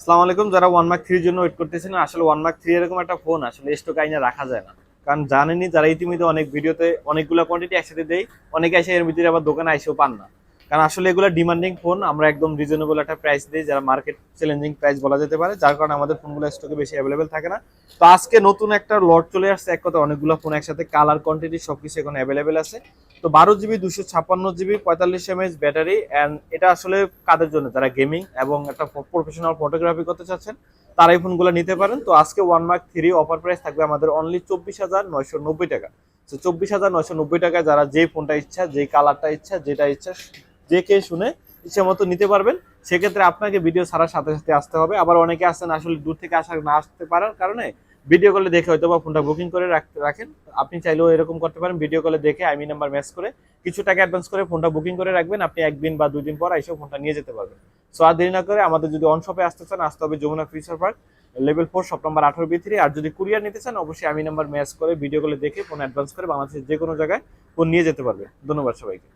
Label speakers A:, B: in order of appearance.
A: আসসালামু আলাইকুম, যারা ওয়ান মার্ক থ্রির জন্য ওয়েট করতেছেন, আসলে ওয়ান মার্ক থ্রি এরকম একটা ফোন আসলে স্টক আইনে রাখা যায় না। কারণ জানেনই যারা ইতিমধ্যে অনেক ভিডিওতে অনেকগুলো কোয়ান্টিটি একসাথে দেয় অনেকে এসে এর ভিতরে আবার দোকানে আইসেও পান না। কারণ আসলে এগুলো ডিমান্ডিং ফোন আমরা একদম রিজনেবল একটা প্রাইস দিই, যারা মার্কেট চ্যালেঞ্জিং প্রাইস বলা যেতে পারে, যার কারণে আমাদের ফোনগুলো স্টকে বেশি অ্যাভেলেবেল থাকে না। তো আজকে নতুন একটা লট চলে আসছে, এক কথা অনেকগুলো ফোন একসাথে কালার কোয়ান্টিটি সবকিছু এখন অ্যাভেলেবেল আছে। তো বারো জিবি, দুশো ছাপ্পান্ন জিবি, পঁয়তাল্লিশ এমএএচ ব্যাটারি অ্যান্ড এটা আসলে কাদের জন্য? যারা গেমিং এবং একটা প্রফেশনাল ফটোগ্রাফি করতে চাচ্ছেন, তারা এই ফোনগুলো নিতে পারেন। তো আজকে one mark three offer price থাকবে আমাদের অনলি চব্বিশ হাজার নয়শো নব্বই টাকা। তো চব্বিশ হাজার নয়শো নব্বই টাকায় যারা যে ফোনটা ইচ্ছা, যে কালারটা ইচ্ছা, যেটা ইচ্ছা, যে কে শুনে ইচ্ছা মতো নিতে পারবেন। সেক্ষেত্রে আপনাকে ভিডিও ছাড়ার সাথে সাথে আসতে হবে। আবার অনেকে আসেন আসলে দূর থেকে আসা না আসতে পারার কারণে ভিডিও কলে দেখে হয়তো বা ফোনটা বুকিং করে রাখেন। আপনি চাইলেও এরকম করতে পারেন। ভিডিও কলে দেখে আইমি নাম্বার ম্যাচ করে কিছু টাকা অ্যাডভান্স করে ফোনটা বুকিং করে রাখবেন। আপনি একদিন বা দুদিন পর এসে ফোনটা নিয়ে যেতে পারবেন। সো আর দেরি না করে আমাদের যদি অন শপে আসতে চান, আসতে হবে Jamuna feature park level four shop number আঠারো বি থ্রি আর যদি কুরিয়ার নিতে চান, অবশ্যই আমি নাম্বার ম্যাচ করে ভিডিও কলে দেখে ফোন অ্যাডভান্স করে বাংলাদেশের যে কোনো জায়গায় ফোন নিয়ে যেতে পারবে ধন্যবাদ সবাইকে।